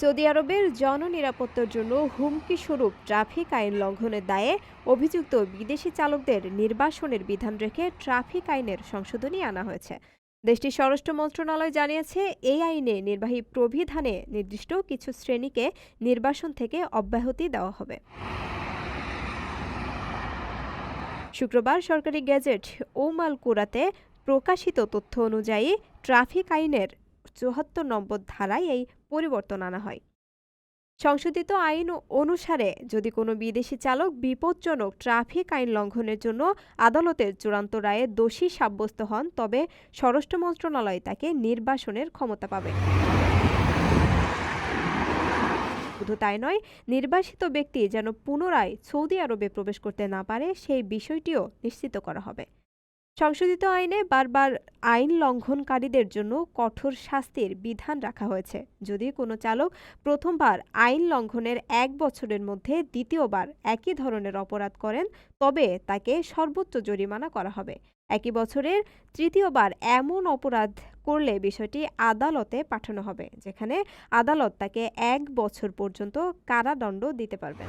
Saudi আরবের জননিরাপত্তার জন্য হুমকি স্বরূপ ট্রাফিক আইন লঙ্ঘনের দায়ে অভিযুক্ত বিদেশি চালকদের নির্বাসনের বিধান রেখে ট্রাফিক আইনের সংশোধনী আনা হয়েছে। দেশটির স্বরাষ্ট্র মন্ত্রণালয় জানিয়েছে, এই আইনে নির্বাহী প্রবিধানে নির্দিষ্ট কিছু শ্রেণীকে নির্বাসন থেকে অব্যাহতি দেওয়া হবে। শুক্রবার সরকারি গেজেট ওমাল কুরাতে প্রকাশিত তথ্য অনুযায়ী ট্রাফিক আইনের চুয়াত্তর নম্বর ধারায় এই পরিবর্তন আনা হয়। সংশোধিত আইন অনুসারে যদি কোনো বিদেশি চালক বিপজ্জনক ট্রাফিক আইন লঙ্ঘনের জন্য আদালতের চূড়ান্ত রায়ে দোষী সাব্যস্ত হন, তবে স্বরাষ্ট্র মন্ত্রণালয় তাকে নির্বাসনের ক্ষমতা পাবে। শুধু তাই নয়, নির্বাসিত ব্যক্তি যেন পুনরায় সৌদি আরবে প্রবেশ করতে না পারে, সেই বিষয়টিও নিশ্চিত করা হবে। সংশোধিত আইনে বারবার আইন লঙ্ঘনকারীদের জন্য কঠোর শাস্তির বিধান রাখা হয়েছে। যদি কোনো চালক প্রথমবার আইন লঙ্ঘনের এক বছরের মধ্যে দ্বিতীয়বার একই ধরনের অপরাধ করেন, তবে তাকে সর্বোচ্চ জরিমানা করা হবে। একই বছরের তৃতীয়বার এমন অপরাধ করলে বিষয়টি আদালতে পাঠানো হবে, যেখানে আদালত তাকে এক বছর পর্যন্ত কারাদণ্ড দিতে পারবেন।